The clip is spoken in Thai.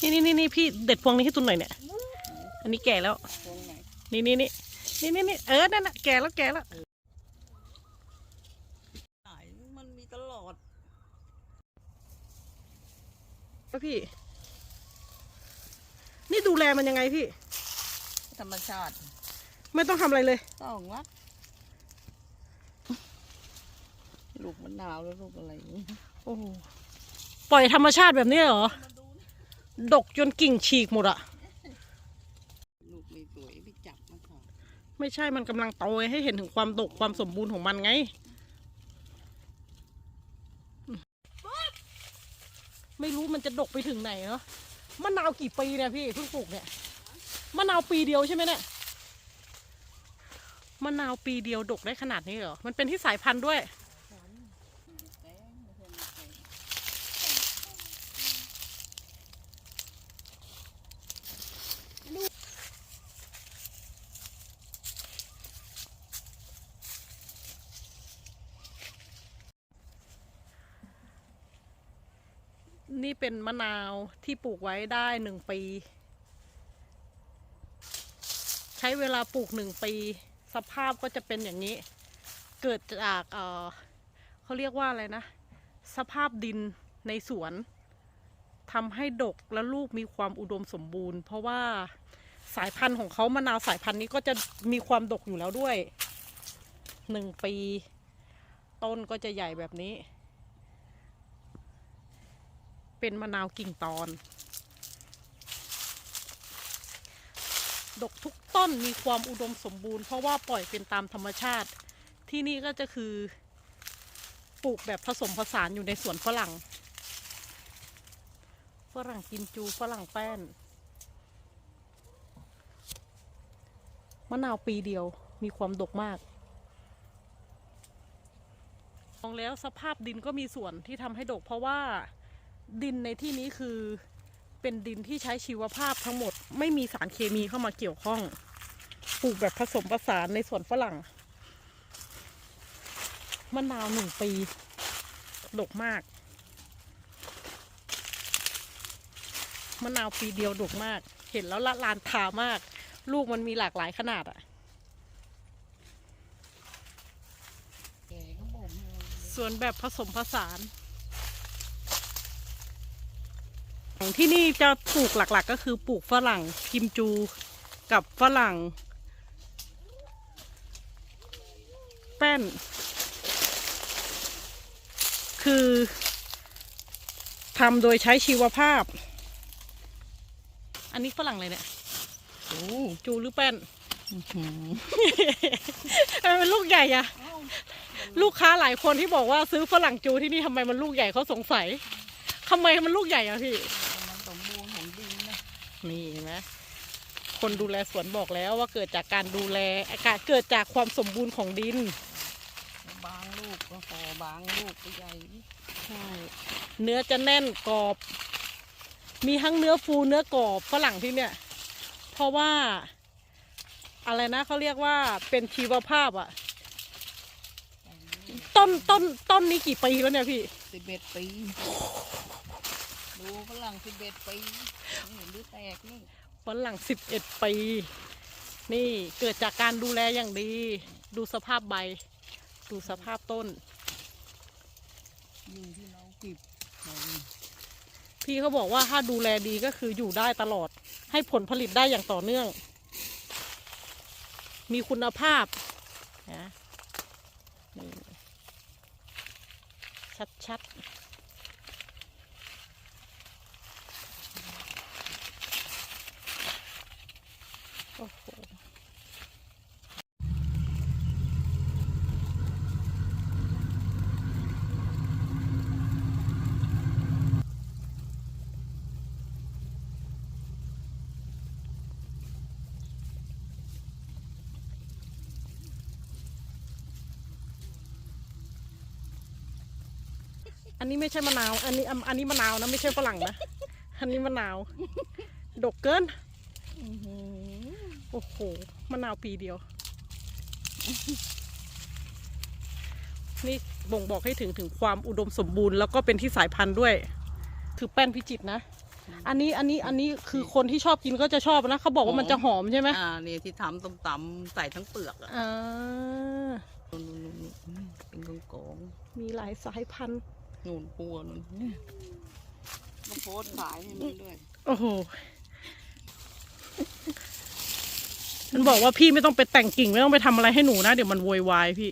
นี่นี่นี่นี่พี่เด็ดพวงนี้ให้ตุนหน่อยเนี่ย อันนี้แก่แล้วตรงไหนนี่นี่นี่นี่นี่นี่เออ นั่นน่ะแก่แล้วแก่แล้วไหนมันมีตลอดแล้วพี่ นี่ดูแลมันยังไงพี่ ธรรมชาติ ไม่ต้องทำอะไรเลย ต้องรักลูกมะนาวแล้วลูกอะไรนี่โอ้โหปล่อยธรรมชาติแบบนี้เหรอ ดกจนกิ่งฉีกหมดอะลูกไม่สวยไปจับมาค่ะไม่ใช่มันกำลังโตไงให้เห็นถึงความดกความสมบูรณ์ของมันไง ไม่รู้มันจะดกไปถึงไหนเนาะมะนาวกี่ปีเนี่ยพี่เพิ่งปลูกเนี่ยมะนาวปีเดียวใช่ไหมเนี่ยมะนาวปีเดียวดกได้ขนาดนี้เหรอ มันเป็นที่สายพันธุ์ด้วย แตงไม่ใช่ไม่แตง นี่เป็นมะนาวที่ปลูกไว้ได้หนึ่งปี ใช้เวลาปลูกหนึ่งปี สภาพก็จะเป็นอย่างนี้ เกิดจากเเขาเรียกว่าอะไรนะ สภาพดินในสวนทำให้ดกและลูกมีความอุดมสมบูรณ์ เพราะว่าสายพันธุ์ของเขามะนาวสายพันธุ์นี้ก็จะมีความดกอยู่แล้วด้วยหนึ่งปี ต้นก็จะใหญ่แบบนี้ เป็นมะนาวกิ่งตอน ดกทุกต้นมีความอุดมสมบูรณ์เพราะว่าปล่อยเป็นตามธรรมชาติ ที่นี่ก็จะคือปลูกแบบผสมผสานอยู่ในสวนฝรั่ง ฝรั่งกิมจูฝรั่งแป้น มะนาวปีเดียวมีความดกมากมองแล้วสภาพดินก็มีส่วนที่ทำให้ดกเพราะว่า ดินในที่นี้คือเป็นดินที่ใช้ชีวภาพทั้งหมด ไม่มีสารเคมีเข้ามาเกี่ยวข้องปลูกแบบผสมผสานในสวนฝรั่งมะนาวหนึ่งปีดกมากมะนาวปีเดียวดกมาก เห็นแล้วละลานตามาก ลูกมันมีหลากหลายขนาดอะแกก็บ่มเลยส่วนแบบผสมผสาน ของ ที่นี่จะปลูกหลักๆ ก็คือปลูกฝรั่งกิมจูกับฝรั่ง แป้น คือทำโดยใช้ชีวภาพ อันนี้ฝรั่งเลยเนี่ยโอ้จูหรือแป้นอืมมันลูกใหญ่อะลูกค้าหลายคนที่บอกว่าซื้อฝรั่งจูที่นี่ทำไมมันลูกใหญ่เขาสงสัยทำไมมันลูกใหญ่อะพี่ มันสมบูรณ์ของดิน นะนี่เห็นไหมคนดูแลสวนบอกแล้วว่าเกิดจากการดูแลอากาศเกิดจากความสมบูรณ์ของดิน บางลูกก็พอบางลูกก็ใหญ่ใช่เนื้อจะแน่นกรอบ มีทั้งเนื้อฟูเนื้อกรอบฝรั่งที่เนี่ย เพราะว่า อะไรนะเขาเรียกว่าเป็นชีวภาพอะต้นต้นต้นนี้กี่ปีแล้วเนี่ยพี่สิบเอ็ดปี ดูฝรั่งสิบเอ็ดปีนี่ดูแตกนี่ฝรั่งสิบเอ็ดปี นี่เกิดจากการดูแลอย่างดี ดูสภาพใบ ดูสภาพต้น อยู่ที่เราเก็บของพี่เขาบอกว่าถ้าดูแลดีก็คืออยู่ได้ตลอด ให้ผลผลิตได้อย่างต่อเนื่อง มีคุณภาพนะนี่ชัดๆ อันนี้ไม่ใช่มะนาว อันนี้อันอันนี้มะนาวนะไม่ใช่ฝรั่งนะ อันนี้มะนาว ดกเกิน อื้อหือโอ้โห มะนาวปีเดียว นี่บ่งบอกให้ถึงถึงความอุดมสมบูรณ์แล้วก็เป็นที่สายพันธุ์ด้วย คือแป้นพิจิตรนะ อันนี้อันนี้อันนี้คือคนที่ชอบกินก็จะชอบนะเขาบอกว่ามันจะหอมใช่ไหมอ่าเนี่ยที่ทำต้มตำใส่ทั้งเปลือกอะอ่า นู่นนู่นนู่นอืมเป็นกองกองมีหลายสายพันธุ์ๆ นู่นปัวนู่นมาโพสต์ขายให้มันด้วย โอ้โห มันบอกว่าพี่ไม่ต้องไปแต่งกิ่งไม่ต้องไปทำอะไรให้หนูนะ เดี๋ยวมันโวยวายพี่